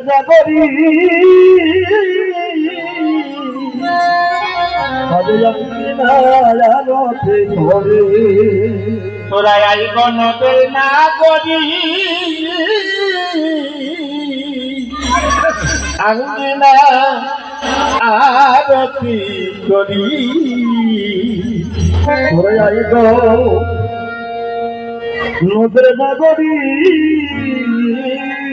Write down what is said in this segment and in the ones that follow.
নগরী আজ আলোতে ঘরে তোরাই আই গণবের না করি আঙ্গিনা আরতি করি। তোরা আই গণবের না করে।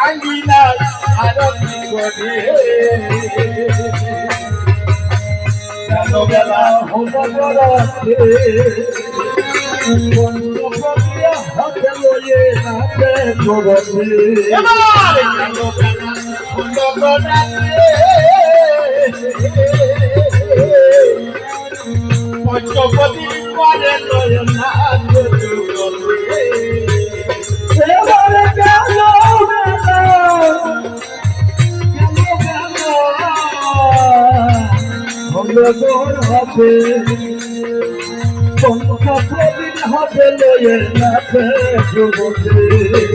আঙ্গিনা আরতি করে বেলা হলো গড়াতে বন্ধ করিয়া হাতে লয়ে নাচে জগতে পঞ্চপতি করে নয়না এবারে বেলা হলো গড়াতে পঞ্চপ্রদীপ লয়ে নাচে জগতে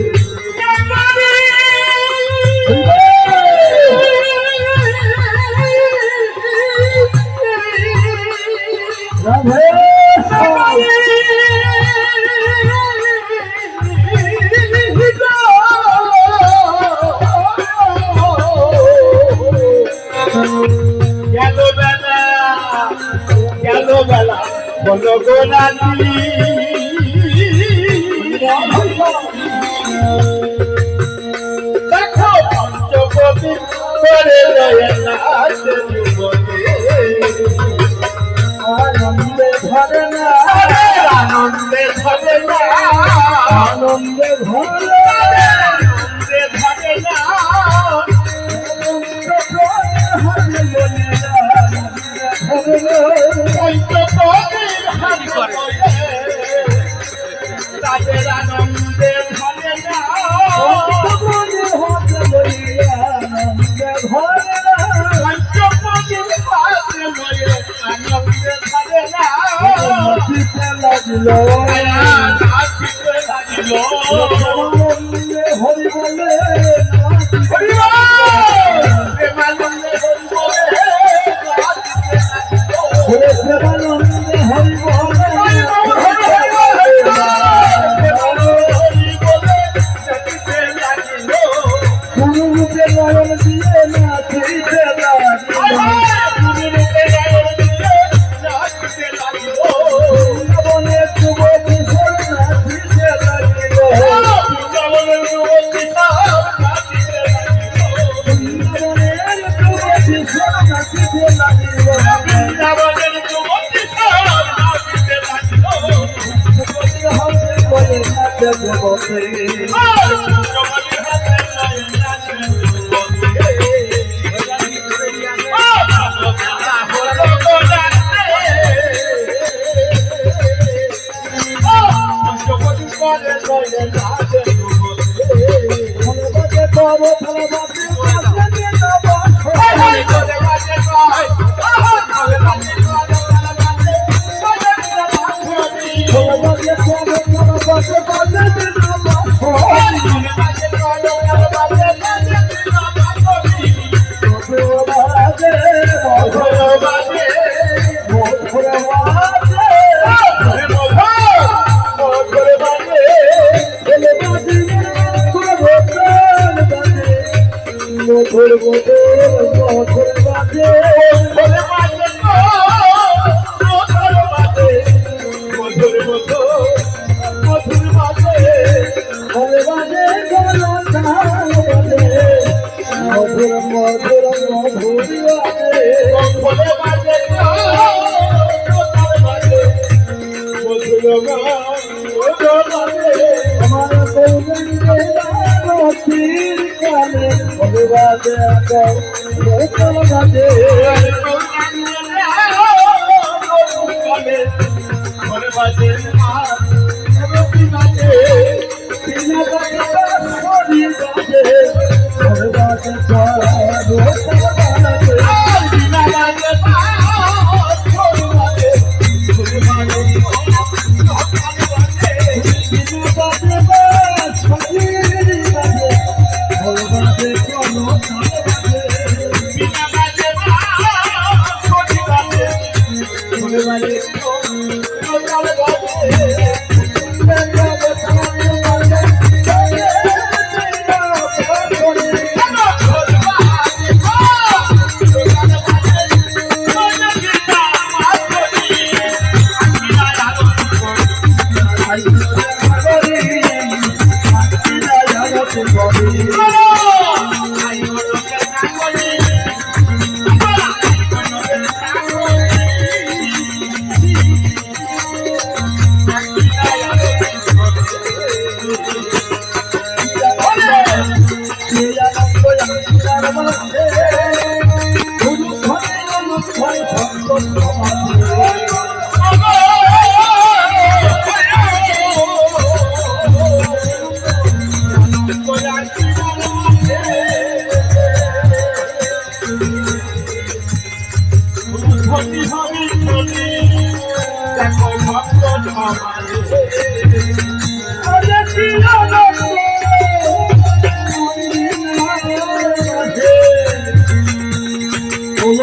দেখো পঞ্চপতি করে আনন্দে ধরে না আনন্দে ধরে না আনন্দে ধরে আনন্দে ধরে না পঞ্চপতির Lord. সব আমাদের Thank you.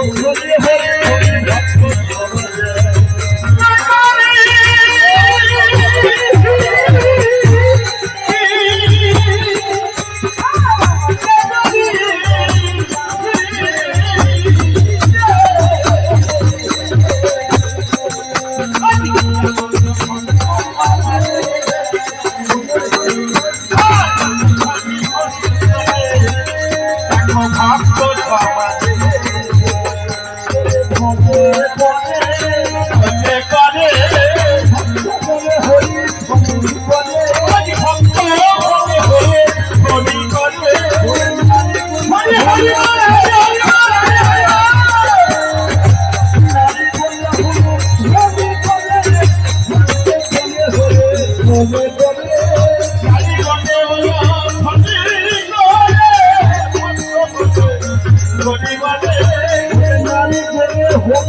五十多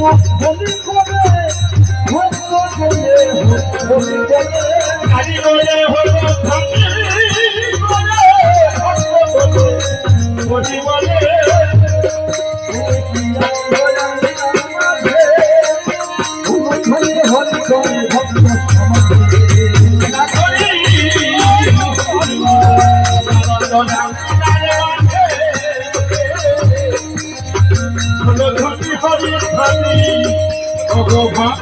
ভক্ত বলি করে ভক্ত বলে ভক্ত বলি হলো ঘটি ভগবান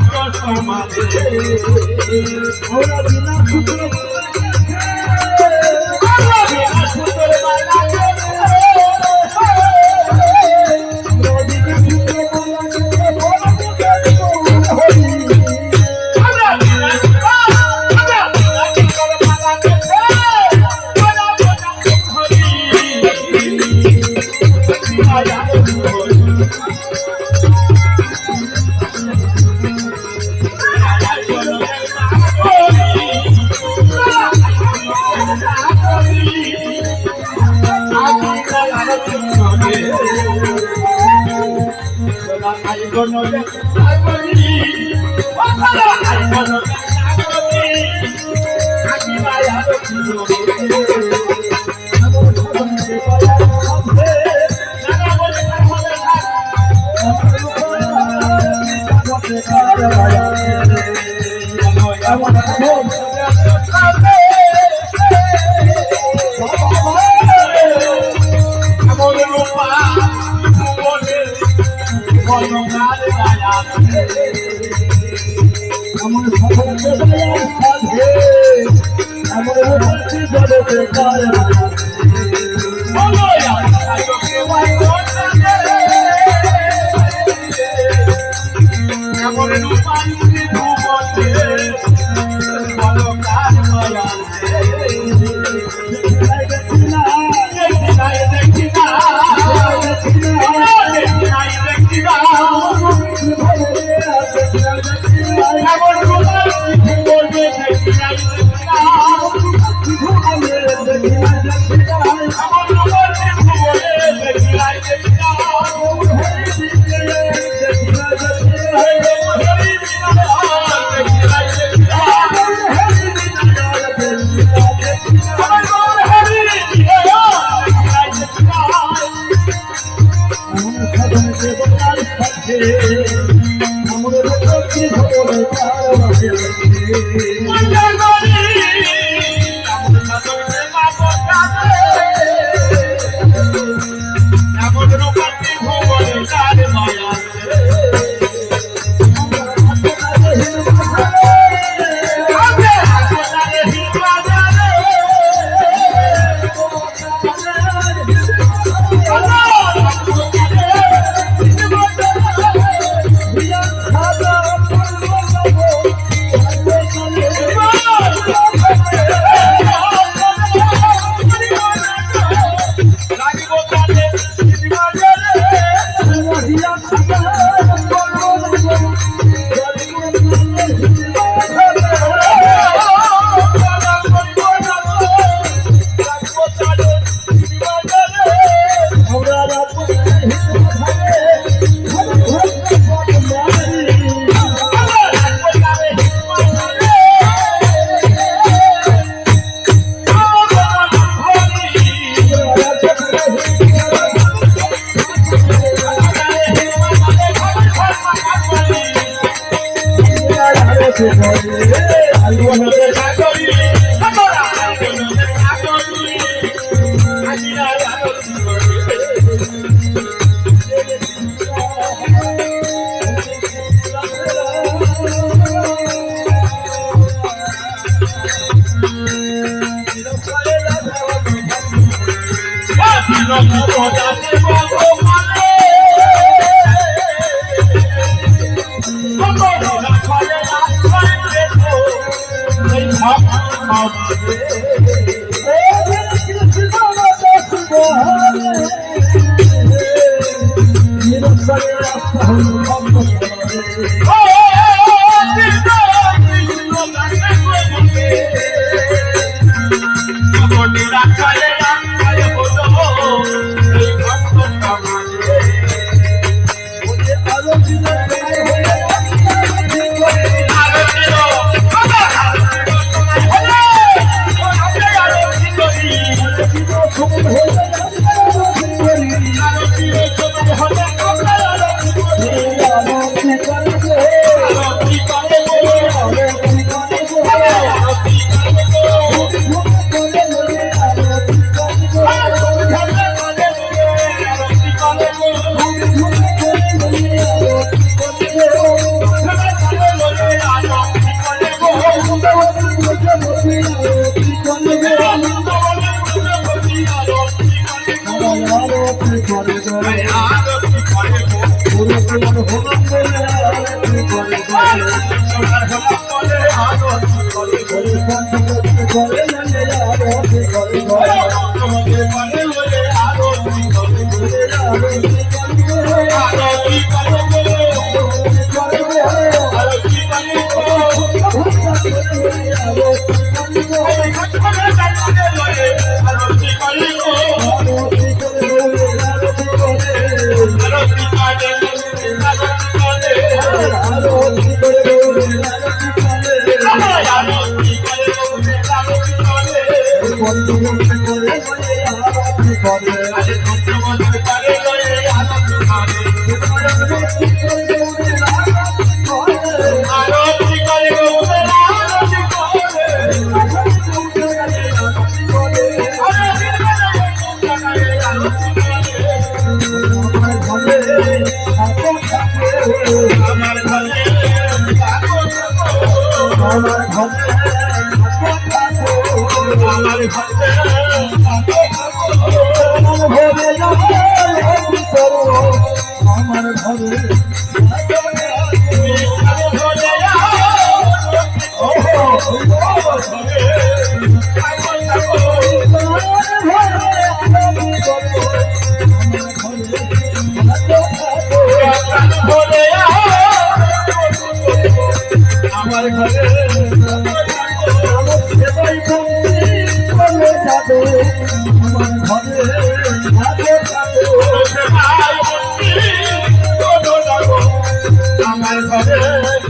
I want to home. আমার সকলকে দয়া সাধে আমার সকলকে জগতে কারণ Oh, Thank you. আমার ঘরে আমার ঘরে আমার যাবে আমার ঘরে যাবে যাবে আমার ঘরে থাকো থাকো